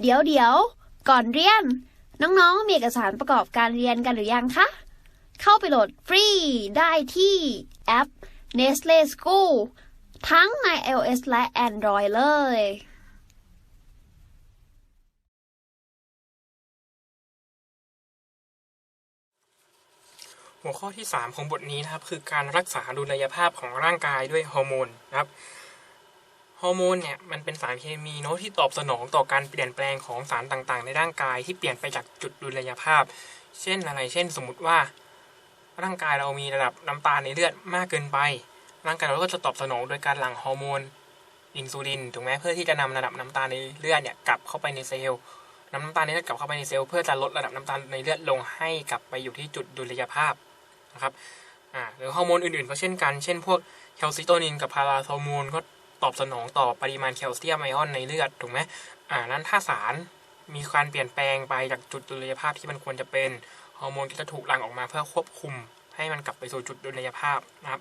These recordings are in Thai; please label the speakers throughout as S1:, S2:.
S1: เดี๋ยวเดี๋ยวก่อนเรียน น้องๆ มีเอกสารประกอบการเรียนกันหรือยังคะ เข้าไปโหลดฟรีได้ที่แอป Nestle School ทั้งใน iOS และ Android เลย
S2: หัวข้อที่ 3 ของบทนี้นะครับคือการรักษาดุลยภาพของร่างกายด้วยฮอร์โมนนะครับ อร์โมนเนี่ยมันเป็นสารเคมีเนาะที่ตอบสนองต่อการเปลี่ยนแปลงของสารต่างๆ ในร่างกายที่เปลี่ยนไปจากจุดดุลยภาพ เช่นอะไร เช่น สมมติว่า ร่างกายเรามีระดับน้ำตาลในเลือดมากเกินไป ร่างกายเราก็จะตอบสนองโดยการหลั่งฮอร์โมนอินซูลินถูกไหมเพื่อที่จะนำระดับน้ำตาลในเลือดเนี่ยกลับเข้าไปในเซลล์นำน้ำตาลในเลือดกลับเข้าไปในเซลล์เพื่อจะลดระดับน้ำตาลในเลือดลงให้กลับไปอยู่ที่จุดดุลยภาพนะครับอ่าหรือฮอร์โมนอื่นๆ ก็เช่นกัน เช่นพวกแคลซิโตนินกับพาราโทโมนก็ ตอบสนองต่อปริมาณแคลเซียมไอออนในเลือดถูกไหมอ่านั้นถ้าสารมีการเปลี่ยนแปลงไปจากจุดดุลยภาพที่มันควรจะเป็นฮอร์โมนก็จะถูกหลั่งออกมาเพื่อควบคุม ให้มันกลับไปสู่จุดดุลยภาพนะครับ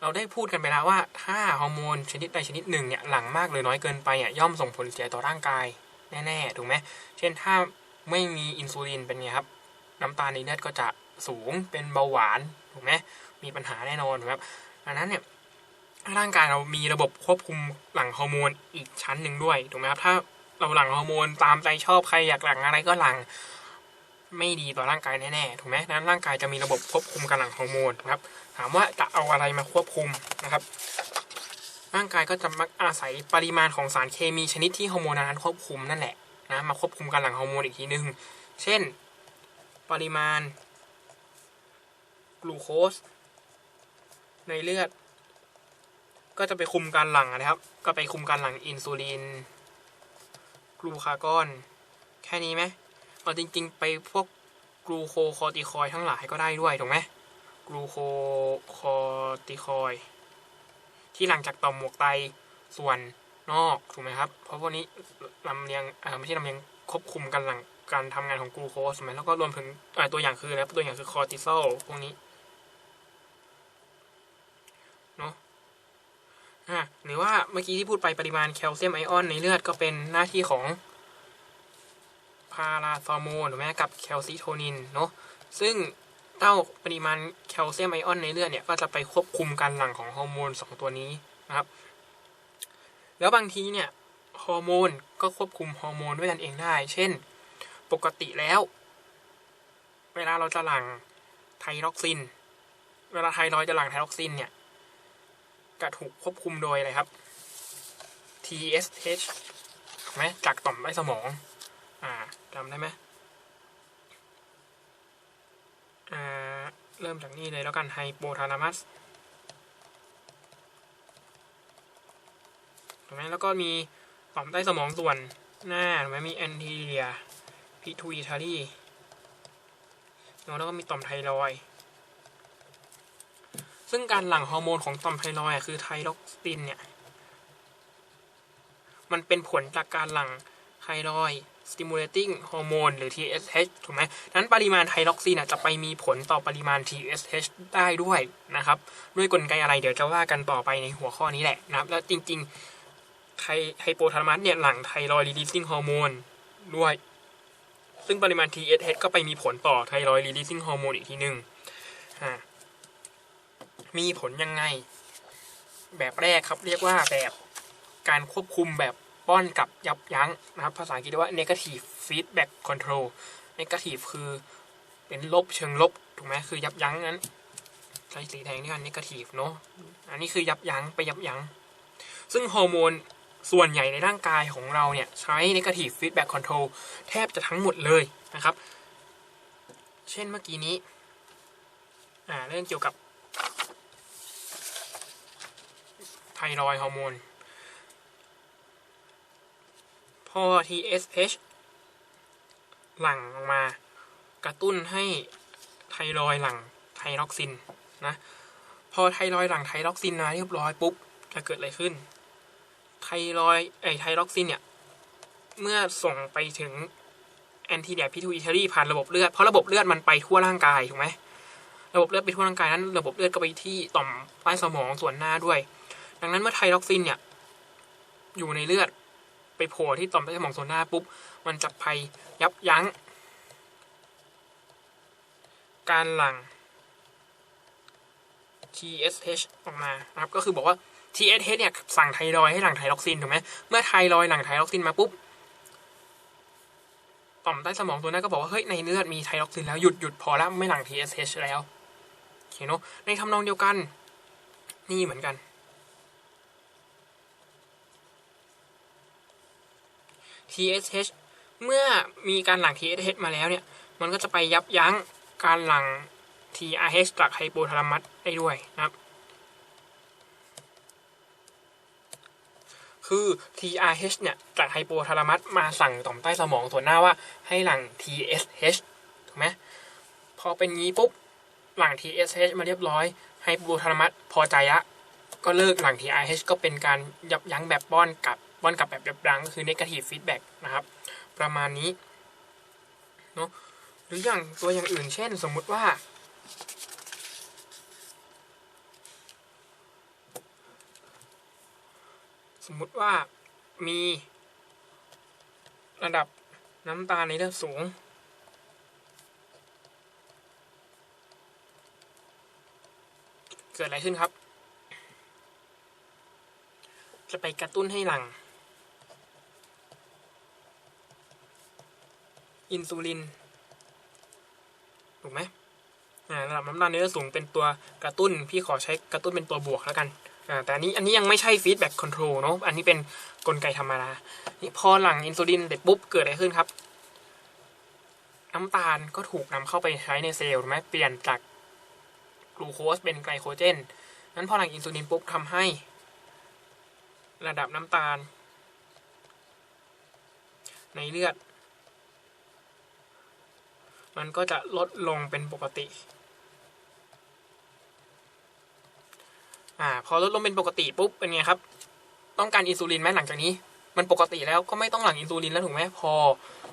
S2: เราได้พูดกันไปแล้วว่า ถ้าฮอร์โมนชนิดใดชนิดหนึ่งเนี่ยหลั่งมากหรือน้อยเกินไปอะย่อมส่งผลเสียต่อร่างกายแน่ๆถูกไหมเช่นถ้าไม่มีอินซูลินเป็นไงครับ น้ำตาลในเลือดก็จะสูงเป็นเบาหวานถูกไหมมีปัญหาแน่นอนครับดังนั้นเนี่ย ร่างกายเรามีระบบควบคุมหลั่งฮอร์โมนอีกชั้นหนึ่งด้วยถูกไหมครับ ถ้าเราหลั่งฮอร์โมนตามใจชอบใครอยากหลั่งอะไรก็หลั่งไม่ดีต่อร่างกายแน่ๆถูกไหมนั้นร่างกายจะมีระบบควบคุมการหลั่งฮอร์โมนนะครับ ถามว่าจะเอาอะไรมาควบคุมนะครับ ร่างกายก็จะมักอาศัยปริมาณของสารเคมีชนิดที่ฮอร์โมนนั้นควบคุมนั่นแหละนะมาควบคุมการหลั่งฮอร์โมนอีกทีนึง เช่น ปริมาณกลูโคสในเลือด ก็จะไปคุมการหลั่งนะครับ ก็ไปคุมการหลั่งอินซูลินกลูคากอน แค่นี้ไหมเอาจริง ๆ ไปพวกกลูโคคอติคอยทั้งหลายก็ได้ด้วยถูกไหมกลูโคคอติคอย ที่หลังจากต่อมหมวกไตส่วนนอกถูกไหมครับ เพราะพวกนี้ลำเลียงอ่อไม่ใช่ลำเลียงควบคุมกันหลังการทำงานของกลูโคสถูกไหมแล้วก็รวมถึงตัวอย่างคืออะไรตัวอย่างคือคอร์ติซอลพวกนี้เนาะ อะหรือว่าเมื่อกี้ที่พูดไปปริมาณแคลเซียมไอออนในเลือดก็เป็นหน้าที่ของพาราซอร์โมนหรือแม้กับแคลซิโทนินเนาะซึ่งเต้าปริมาณแคลเซียมไอออนในเลือดเนี่ยก็จะไปควบคุมการหลั่งของฮอร์โมนสองตัวนี้นะครับ แล้วบางทีเนี่ยฮอร์โมนก็ควบคุมฮอร์โมนด้วยกันเองได้ เช่น ปกติแล้ว เวลาเราจะหลั่งไทรอกซิน เวลาไทรอยจะหลั่งไทรอกซินเนี่ย จะถูกควบคุมโดยอะไรครับ TSH ถูกไหมจากต่อมไร้สมอง อ่าจำได้ไหมอ่า เริ่มจากนี่เลยแล้วกันไฮโปทาลามัสถูกไหมแล้วก็มีต่อมใต้สมองส่วนหน้าถูกไหมมีแอนทีเรียพิทูอิทารีแล้วก็มีต่อมไทรอยด์ ซึ่งการหลั่งฮอร์โมนของต่อมไทรอยคือไทรอกซินเนี่ย มันเป็นผลจากการหลั่งไทรอยด์ stimulating hormone หรือ TSH ถูกไหมนั้นปริมาณไทรอกซินจะไปมีผลต่อปริมาณ TSH ได้ด้วยนะครับ ด้วยกลไกอะไรเดี๋ยวจะว่ากันต่อไปในหัวข้อนี้แหละนะครับ แล้วจริงๆ ไทไฮโปทาลามัสเนี่ยหลั่งไทรอยด์ releasing hormone ด้วย ซึ่งปริมาณ TSH ก็ไปมีผลต่อไทรอยด์ releasing hormone อีกทีหนึ่งอ่า มีผลยังไง แบบแรกครับเรียกว่าแบบการควบคุมแบบป้อนกับยับยั้งนะครับ ภาษาอังกฤษเรียกว่า negative feedback control negative คือเป็นลบเชิงลบถูกไหมคือยับยั้งนั้นใช้สีแดงนี่กัน negative เนอะอันนี้คือยับยั้งไปยับยั้ง ซึ่งฮอร์โมนส่วนใหญ่ในร่างกายของเราเนี่ยใช้ negative feedback control แทบจะทั้งหมดเลยนะครับ เช่นเมื่อกี้นี้ อ่า เรื่องเกี่ยวกับ ไทรอยฮอร์โมน พอ TSH หลั่งออกมากระตุ้นให้ไทรอยหลั่งไทรอกซินนะ พอไทรอยหลั่งไทรอกซินมาเรียบร้อยปุ๊บจะเกิดอะไรขึ้น ไทรอยไอไทรอกซินเนี่ย เมื่อส่งไปถึงแอนติเดียพิทูอิทารีผ่านระบบเลือด เพราะระบบเลือดมันไปทั่วร่างกายถูกไหมระบบเลือดไปทั่วร่างกายนั้น ระบบเลือดก็ไปที่ต่อมใต้สมองส่วนหน้าด้วย ดังนั้นเมื่อไทรอกซินเนี่ย อยู่ในเลือดไปโผล่ที่ต่อมใต้สมองส่วนหน้าปุ๊บ มันจะไปยับยั้ง การหลั่ง TSH ออกมานะครับ ก็คือบอกว่า TSH เนี่ยสั่งไทรอยให้หลั่งไทรอกซินถูกไหมเมื่อไทรอยหลั่งไทรอกซินมาปุ๊บ ต่อมใต้สมองตัวนั้นก็บอกว่า เฮ้ย ในเลือดมีไทรอกซินแล้วหยุดหยุดพอแล้วไม่หลั่ง TSH แล้วโอเคเนอะในทำนองเดียวกัน นี่เหมือนกัน TSH เมื่อมีการหลั่ง TSH มาแล้วเนี่ย มันก็จะไปยับยั้งการหลั่ง TRH จากไฮโปทาลามัสได้ด้วยนะครับ คือ TRH เนี่ย จากไฮโปทาลามัสมาสั่งต่อมใต้สมองส่วนหน้าว่าให้หลั่ง TSH ถูกไหมพอเป็นงี้ปุ๊บหลั่ง TSH มาเรียบร้อยไฮโปทาลามัสพอใจละก็เลิกหลั่ง TRH ก็เป็นการยับยั้งแบบป้อนกลับ ป้อนกลับแบบยับยั้งก็คือ negative feedback นะครับ ประมาณนี้เนาะหรืออย่างตัวอย่างอื่น เช่น สมมุติว่า สมมุติว่ามีระดับน้ำตาลในเลือดสูง เกิดอะไรขึ้นครับ จะไปกระตุ้นให้หลัง อินซูลินถูกไหมอ่าระดับน้ำตาลในเลือดสูงเป็นตัวกระตุ้น พี่ขอใช้กระตุ้นเป็นตัวบวกแล้วกันอ่าแต่อันนี้อันนี้ยังไม่ใช่ฟีดแบ็กคอนโทรลเนาะอันนี้เป็นกลไกธรรมดานี่พอหลังอินซูลินเสร็จปุ๊บเกิดอะไรขึ้นครับ น้ำตาลก็ถูกนำเข้าไปใช้ในเซลล์ถูกไหมเปลี่ยนจากกลูโคสเป็นไกลโคเจนนั้นพอหลังอินซูลินปุ๊บทำให้ ระดับน้ำตาล ในเลือด มันก็จะลดลงเป็นปกติอ่าพอลดลงเป็นปกติปุ๊บเป็นไงครับ ต้องการอินซูลินไหมหลังจากนี้ มันปกติแล้วก็ไม่ต้องหลังอินซูลินแล้วถูกไหมพอ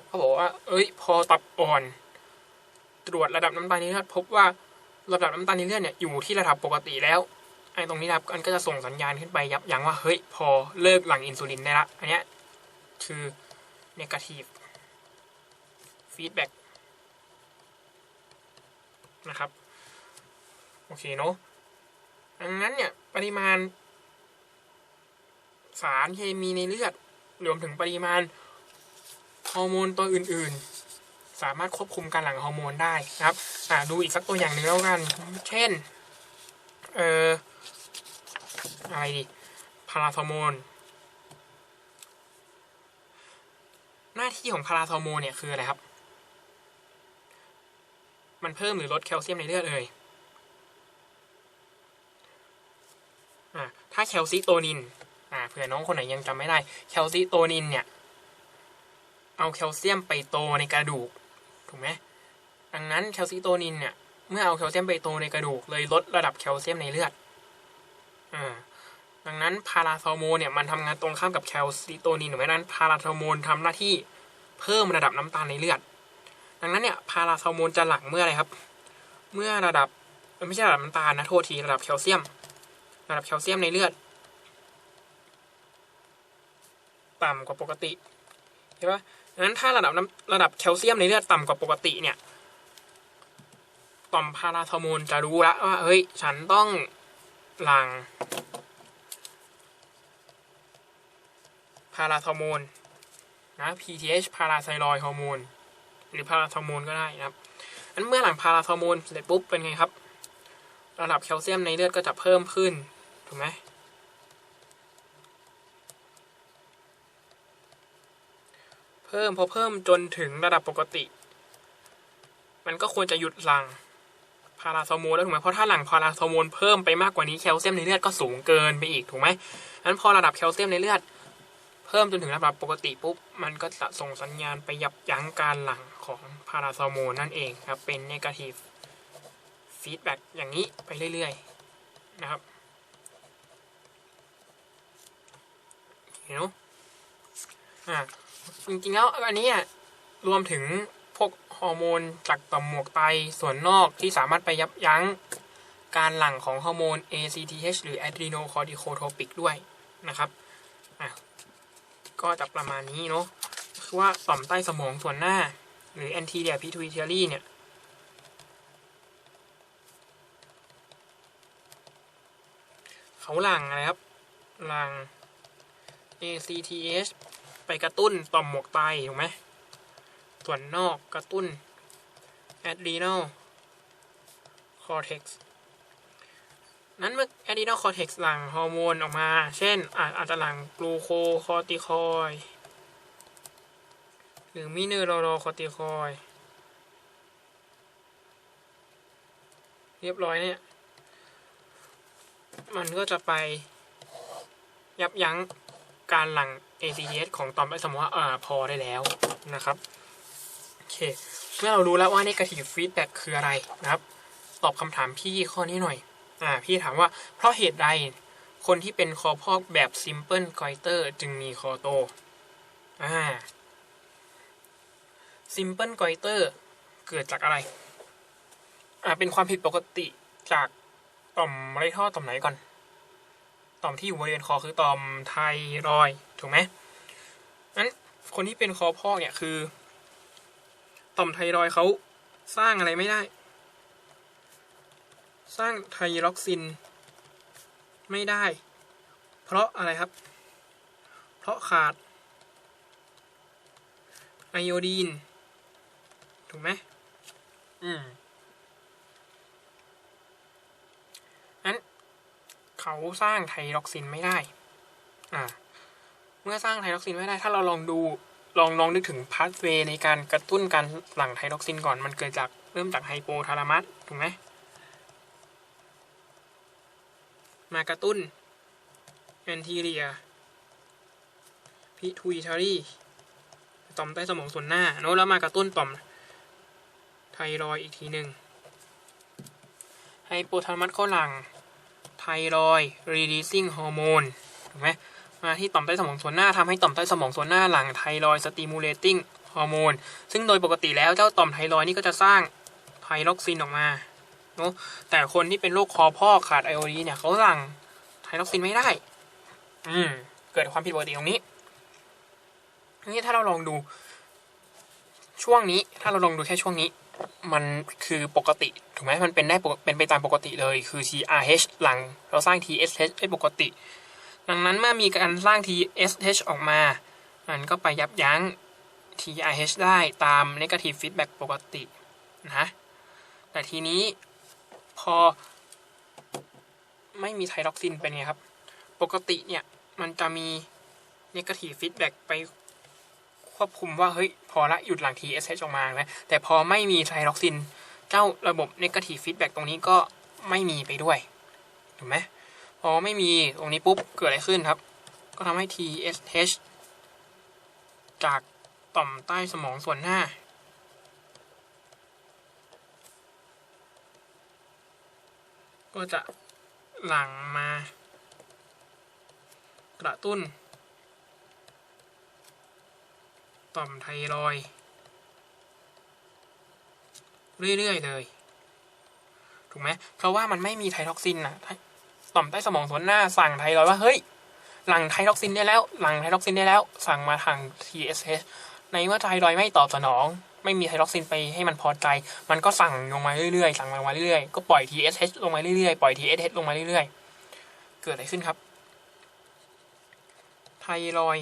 S2: เขาบอกว่า เอ้ย พอตับอ่อน ตรวจระดับน้ำตาลในเลือดพบว่าระดับน้ำตาลในเลือดเนี่ยอยู่ที่ระดับปกติแล้วไอ้ตรงนี้นะครับมันก็จะส่งสัญญาณขึ้นไปยับยั้งว่าเฮ้ยพอเลิกหลังอินซูลินได้ละอันเนี้ยคือ negative feedback นะครับ โอเคเนาะดังนั้นเนี่ยปริมาณ สารเคมีในเลือดรวมถึงปริมาณฮอร์โมนตัวอื่นๆ สามารถควบคุมการหลั่งฮอร์โมนได้นะครับดูอีกสักตัวอย่างหนึ่งแล้วกัน เช่น เอ่ออะไรดีพาราโทอร์โมนหน้าที่ของพาราโทอร์โมนเนี่ยคืออะไรครับ มันเพิ่มหรือลดแคลเซียมในเลือดเอ่ยถ้าแคลซิโตนินเผื่อน้องคนไหนยังจำไม่ได้ แคลซิโตนินเนี่ย เอาแคลเซียมไปโตในกระดูก ถูกไหมดังนั้นแคลซิโตนินเนี่ย เมื่อเอาแคลเซียมไปโตในกระดูก เลยลดระดับแคลเซียมในเลือดอดังนั้นพาราโทอร์โมนเนี่ยมันทำงานตรงข้ามกับแคลซิโตนินถูกไหมนั้นพาราโทอร์โมนทำหน้าที่เพิ่มระดับน้ำตาลในเลือด ดังนั้นเนี่ยพาราโทอร์โมนจะหลั่งเมื่ออะไรครับ เมื่อระดับเอ้ยไม่ใช่ระดับน้ำตาลนะโทษทีระดับแคลเซียม ระดับแคลเซียมในเลือด ต่ำกว่าปกติเห็นปะดังนั้นถ้าระดับน้ำระดับแคลเซียมในเลือดต่ำกว่าปกติเนี่ยต่อมพาราโทอร์โมนจะรู้แล้วว่าเฮ้ยฉันต้องหลั่งพาราโทอร์โมนนะ PTH พาราไทรอยฮอร์โมน หรือพาราโทอร์โมนก็ได้นะครับอันเมื่อหลังพาราโทอร์โมนเสร็จปุ๊บเป็นไงครับ ระดับแคลเซียมในเลือดก็จะเพิ่มขึ้นถูกไหมเพิ่มพอเพิ่มจนถึงระดับปกติ มันก็ควรจะหยุดหลังพาราโทอร์โมนแล้วถูกไหมเพราะถ้าหลังพาราโทอร์โมนเพิ่มไปมากกว่านี้แคลเซียมในเลือดก็สูงเกินไปอีกถูกไหมนั้นพอระดับแคลเซียมในเลือด เพิ่มจนถึงระดับปกติปุ๊บ มันก็จะส่งสัญญาณไปยับยั้งการหลั่งของพาราโทอร์โมนนั่นเองครับ เป็น negative feedback อย่างนี้ไปเรื่อยๆ นะครับเห็นไหมอ่าจริงๆแล้วอันนี้อะรวมถึงพวกฮอร์โมนจากต่อมหมวกไตส่วนนอกที่สามารถไปยับยั้งการหลั่งของฮอร์โมน ACTH หรือ adrenocorticotropic ด้วยนะครับ ก็จะประมาณนี้เนาะคือว่าต่อมใต้สมองส่วนหน้า หรือ anterior pituitary เนี่ยเขาหลังอะไรครับหลัง ACTH ไปกระตุ้นต่อมหมวกไตถูกไหมส่วนนอกกระตุ้น adrenal cortex นั้นเมื่อ adrenal cortex หลั่งฮอร์โมนออกมา เช่น อาจอาจจะหลั่งกลูโคคอร์ติคอยหรือมิเนอโรโรคอร์ติคอยเรียบร้อยเนี่ย มันก็จะไปยับยั้งการหลั่ง ACTH ของตอมไต้สมองว่าอ่าพอได้แล้วนะครับโอเคเมื่อเรารู้แล้วว่า negative feedback คืออะไรนะครับ ตอบคำถามพี่ข้อนี้หน่อย อ่าพี่ถามว่าเพราะเหตุใดคนที่เป็นคอพอกแบบ simple goiter จึงมีคอโตอ่า simple goiter เกิดจากอะไรอ่าเป็นความผิดปกติจากต่อมไรท่อต่อมไหนก่อน ต่อมที่อยู่บริเวณคอคือต่อมไทรอยถูกไหมนั้นคนที่เป็นคอพอกเนี่ยคือ ต่อมไทรอยเขาสร้างอะไรไม่ได้ สร้างไทรอกซิน ไม่ได้ เพราะอะไรครับ เพราะขาดไอโอดีน ถูกไหมอืมนั้นเขาสร้างไทรอกซินไม่ได้ อ่า เมื่อสร้างไทรอกซินไม่ได้ ถ้าเราลองดูลองลองนึกถึงพาสเวย์ในการกระตุ้นการหลั่งไทรอกซินก่อนมันเกิดจากเริ่มจากไฮโปทาลามัสถูกไหม มากระตุ้น anterior pituitary ต่อมใต้สมองส่วนหน้าโน้ตแล้วมากระตุ้นต่อมไทรอยอีกทีหนึ่งไฮโปทาลมัสก็หลัง ไทรอยด์ releasing hormone ถูกไหมมาที่ต่อมใต้สมองส่วนหน้าทำให้ต่อมใต้สมองส่วนหน้าหลังไทรอยด์ stimulating hormone ซึ่งโดยปกติแล้วเจ้าต่อมไทรอยนี่ก็จะสร้างไทรอกซินออกมา เนาะแต่คนที่เป็นโรคคอพอกขาดไอโอดีเนี่ยเขาหลั่งไทรอกซินไม่ได้ อืม เกิดความผิดปกติตรงนี้นี้ถ้าเราลองดู ช่วงนี้ ถ้าเราลองดูแค่ช่วงนี้ มันคือปกติถูกไหมมันเป็นได้เป็นไปตามปกติเลย คือ TRH หลังเราสร้าง TSH ได้ปกติ ดังนั้นเมื่อมีการสร้าง TSH ออกมา มันก็ไปยับยั้ง TRH ได้ตาม negative feedback ปกตินะแต่ทีนี้ อไม่มีไทรอกซินเป็นไงครับ ปกติเนี่ยมันจะมี negative feedback ไปควบคุมว่า เฮ้ย พอละหยุดหลัง TSH ออกมาไหมแต่พอไม่มีไทรอกซิน เจ้าระบบ negative feedback ตรงนี้ก็ไม่มีไปด้วย ถูกไหมพอไม่มีตรงนี้ปุ๊บ เกิดอะไรขึ้นครับ ก็ทำให้ TSH จากต่อมใต้สมองส่วนหน้า ก็จะหลั่งมากระตุ้น ต่อมไทรอยเรื่อย ๆ เลย ถูกไหมเพราะว่ามันไม่มีไทรอกซินนะต่อมใต้สมองส่วนหน้าสั่งไทรอยว่าเฮ้ย หลั่งไทรอกซินได้แล้ว หลั่งไทรอกซินได้แล้ว สั่งมาทาง TSH ในเมื่อไทรอยไม่ตอบสนอง ไม่มีไทรอกซินไปให้มันพอใจ มันก็สั่งลงมาเรื่อยๆ สั่งลงมาเรื่อยๆ ก็ปล่อย TSH ลงมาเรื่อยๆ ปล่อย TSH ลงมาเรื่อยๆ เกิดอะไรขึ้นครับ ไทรอย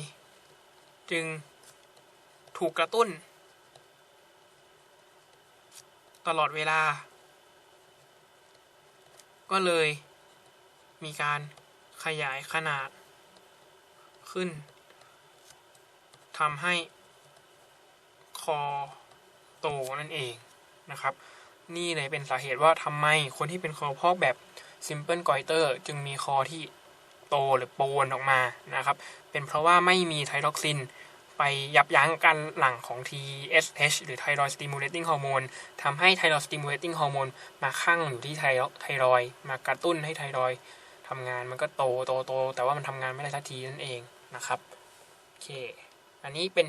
S2: จึงถูกกระตุ้น ตลอดเวลา ก็เลยมีการขยายขนาดขึ้นทำให้คอ โตนั่นเองนะครับ นี่เลยเป็นสาเหตุว่าทำไมคนที่เป็นคอพอกแบบ simple goiter จึงมีคอที่โตหรือโปนออกมานะครับ เป็นเพราะว่าไม่มีไทรอกซิน ไปยับยั้งการหลั่งของ TSH หรือ Thyroid Stimulating Hormone ทำให้ Thyroid Stimulating Hormone มาคั่งอยู่ที่ไทรอยมากระตุ้นให้ไทรอยทำงานมันก็โตโตโต แต่ว่ามันทำงานไม่ได้สักทีนั่นเองนะครับ โอเค อันนี้เป็น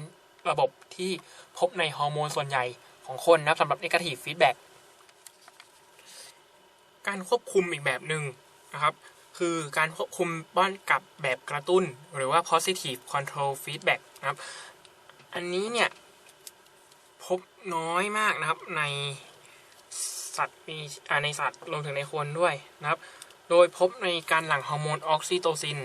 S2: ระบบที่พบในฮอร์โมนส่วนใหญ่ของคนนะครับสำหรับ negative feedback การควบคุมอีกแบบหนึ่งนะครับ คือการควบคุมป้อนกลับแบบกระตุ้น หรือว่า positive control feedback นะครับ อันนี้เนี่ย พบน้อยมากนะครับในสัตว์มีในสัตว์รวมถึงในคนด้วยนะครับ โดยพบในการหลั่งฮอร์โมนออกซิโตซิน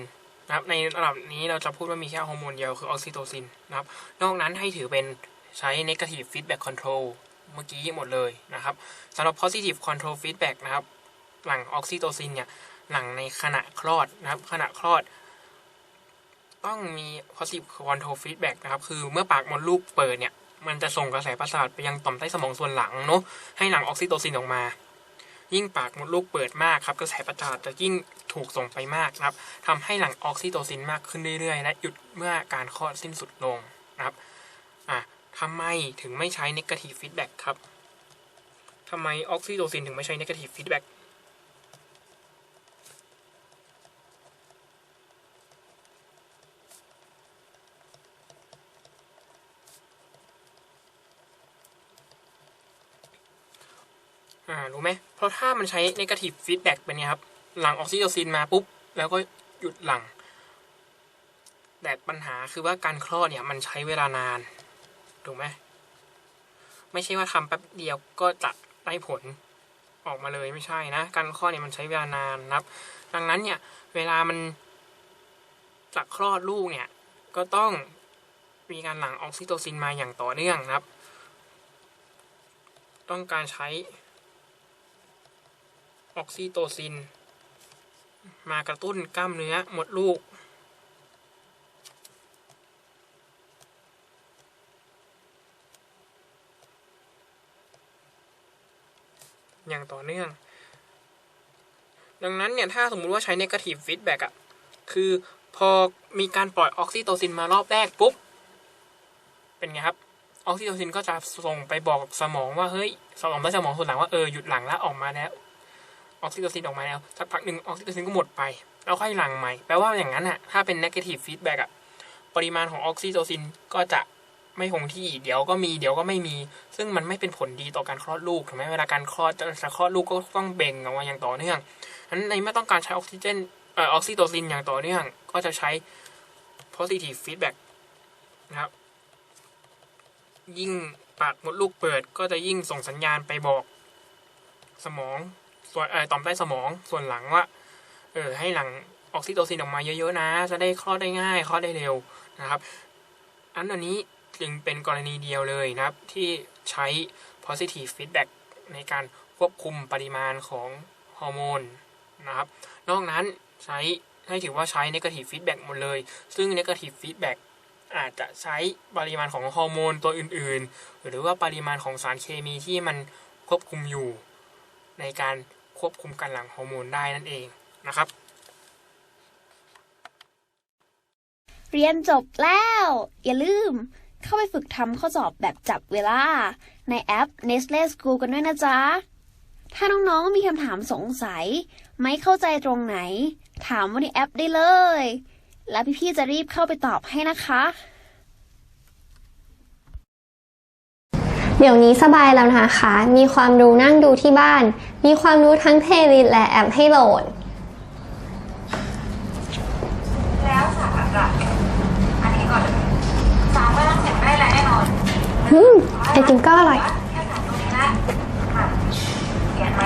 S2: นะครับในระดับนี้เราจะพูดว่ามีแค่ฮอร์โมนเดียวคือออกซิโตซินนะครับนอกนั้นให้ถือเป็นใช้ negative feedback control เมื่อกี้หมดเลยนะครับสำหรับ positive control feedback นะครับ หลังออกซิโตซินเนี่ยหลังในขณะคลอดนะครับขณะคลอด ต้องมี positive control feedback นะครับคือเมื่อปากมดลูกเปิดเนี่ยมันจะส่งกระแสประสาทไปยังต่อมใต้สมองส่วนหลังเนาะให้หลังออกซิโตซินออกมา ยิ่งปากมดลูกเปิดมากครับกระแสประสาทจะยิ่งถูกส่งไปมากนะครับทำให้หลั่งออกซิโตซินมากขึ้นเรื่อยๆ และหยุดเมื่อการคลอดสิ้นสุดลงนะครับอะทำไมถึงไม่ใช้ negative feedback ครับทำไมออกซิโตซินถึงไม่ใช้ negative feedback อ่ารู้ไหม เพราะถ้ามันใช้ negative feedback เป็นไงครับหลังออกซิโตซินมาปุ๊บ แล้วก็หยุดหลัง แต่ปัญหาคือว่าการคลอดเนี่ยมันใช้เวลานาน ถูกไหมไม่ใช่ว่าทำแป๊บเดียวก็จะได้ผลออกมาเลยไม่ใช่นะ การคลอดเนี่ยมันใช้เวลานานนะครับ ดังนั้นเนี่ย เวลามันจะคลอดลูกเนี่ย ก็ต้องมีการหลั่งออกซิโตซินมาอย่างต่อเนื่องนะครับ ต้องการใช้ ออกซิโตซิน มากระตุ้นกล้ามเนื้อหมดลูก อย่างต่อเนื่อง ดังนั้นเนี่ย ถ้าสมมุติว่าใช้ negative feedback อะคือพอมีการปล่อยออกซิโตซินมารอบแรกปุ๊บ เป็นไงครับ ออกซิโตซินก็จะส่งไปบอกสมองว่า เฮ้ย สมองและสมองส่วนหลังว่า เออ หยุดหลังแล้วออกมาแล้ว ออกซิโตซินออกมาแล้วสักพักหนึ่งออกซิโตซินก็หมดไป แล้วค่อยหลั่งใหม่ แปลว่าอย่างนั้นอะถ้าเป็น negative feedback อะปริมาณของออกซิโตซินก็จะไม่คงที่เดี๋ยวก็มีเดี๋ยวก็ไม่มี ซึ่งมันไม่เป็นผลดีต่อการคลอดลูกถูกไหมเวลาการคลอดจะคลอดลูกก็ต้องเบ่งออกมาอย่างต่อเนื่องนั้นในเมื่อต้องการใช้ออกซิเจนเอ่อออกซิโตซินอย่างต่อเนื่องก็จะใช้ positive feedback นะครับยิ่งปากมดลูกเปิดก็จะยิ่งส่งสัญญาณไปบอก สมอง ส่วนต่อมใต้สมองส่วนหลังว่าเออให้หลังออกซิโตซินออกมาเยอะๆนะ จะได้คลอดได้ง่ายคลอดได้เร็วนะครับอันอันนี้จึงเป็นกรณีเดียวเลยนะครับ ที่ใช้ positive feedback ในการควบคุมปริมาณของฮอร์โมนนะครับ นอกนั้นใช้ให้ถือว่าใช้ negative feedback หมดเลย ซึ่ง negative feedback อาจจะใช้ปริมาณของฮอร์โมนตัวอื่นๆ หรือว่าปริมาณของสารเคมีที่มันควบคุมอยู่ในการ ควบคุมการหลั่งฮอร์โมนได้นั่นเองนะครับ
S1: เรียนจบแล้ว อย่าลืมเข้าไปฝึกทำข้อสอบแบบจับเวลา ในแอป Nestle School กันด้วยนะจ๊ะ ถ้าน้องๆมีคำถามสงสัย ไม่เข้าใจตรงไหน ถามว่าในแอปได้เลย แล้วพี่ๆจะรีบเข้าไปตอบให้นะคะ
S3: เดี๋ยวนี้สบายแล้วนะคะ มีความรู้นั่งดูที่บ้าน มีความรู้ทั้งเพลย์ลิสต์และแอปให้โหลด
S4: แล้วสารหลักอันนี้ก่อนเลยสามไม่ต้องเสร็จได้แล้วแน่นอน
S3: อืมไอติมก็อร่อย
S4: แค่สามตรงนี้นะค่ะเขียนไหม